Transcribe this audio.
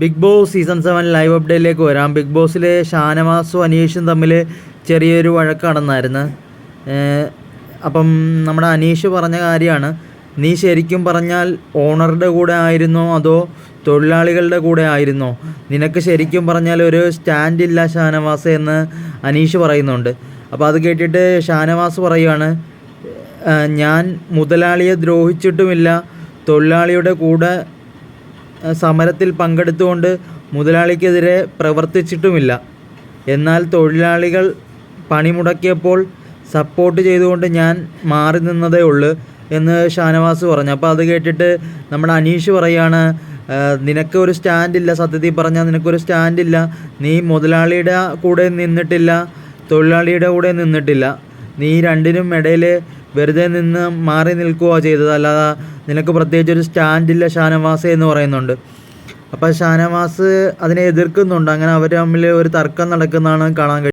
Bigg Boss season seven live അപ്ഡേറ്റിലേക്ക് വരാം. Big ബോസിലെ ഷാനവാസും അനീഷും തമ്മിൽ ചെറിയൊരു വഴക്ക് നടന്നായിരുന്നു അപ്പം നമ്മുടെ അനീഷ് പറഞ്ഞ കാര്യമാണ്. നീ ശരിക്കും പറഞ്ഞാൽ ഓണറുടെ കൂടെ ആയിരുന്നോ അതോ തൊഴിലാളികളുടെ കൂടെ ആയിരുന്നോ? നിനക്ക് ശരിക്കും പറഞ്ഞാൽ ഒരു സ്റ്റാൻഡില്ല ഷാനവാസ് എന്ന് അനീഷ് പറയുന്നുണ്ട്. അപ്പോൾ അത് കേട്ടിട്ട് ഷാനവാസ് പറയുകയാണ് ഞാൻ മുതലാളിയെ ദ്രോഹിച്ചിട്ടുമില്ല തൊഴിലാളിയുടെ കൂടെ സമരത്തിൽ പങ്കെടുത്തുകൊണ്ട് മുതലാളിക്കെതിരെ പ്രവർത്തിച്ചിട്ടുമില്ല. എന്നാൽ തൊഴിലാളികൾ പണിമുടക്കിയപ്പോൾ സപ്പോർട്ട് ചെയ്തുകൊണ്ട് ഞാൻ മാറി നിന്നതേ ഉള്ളൂ എന്ന് ഷാനവാസ് പറഞ്ഞു. അപ്പോൾ അത് കേട്ടിട്ട് നമ്മുടെ അനീഷ് പറയാണ് നിനക്ക് ഒരു സ്റ്റാൻഡില്ല സത്യത്തിൽ പറഞ്ഞാൽ നിനക്കൊരു സ്റ്റാൻഡില്ല. നീ മുതലാളിയുടെ കൂടെ നിന്നിട്ടില്ല തൊഴിലാളിയുടെ കൂടെ നിന്നിട്ടില്ല. നീ രണ്ടിനും ഇടയിൽ വെറുതെ നിന്ന് മാറി നിൽക്കുക ചെയ്തത്. അല്ലാതെ നിനക്ക് പ്രത്യേകിച്ച് ഒരു സ്റ്റാൻഡില്ല ഷാനവാസ് എന്ന് പറയുന്നുണ്ട്. അപ്പോൾ ഷാനവാസ് അതിനെ എതിർക്കുന്നുണ്ട്. അങ്ങനെ അവർ തമ്മിൽ ഒരു തർക്കം നടക്കുന്നതാണ് കാണാൻ കഴിയുന്നത്.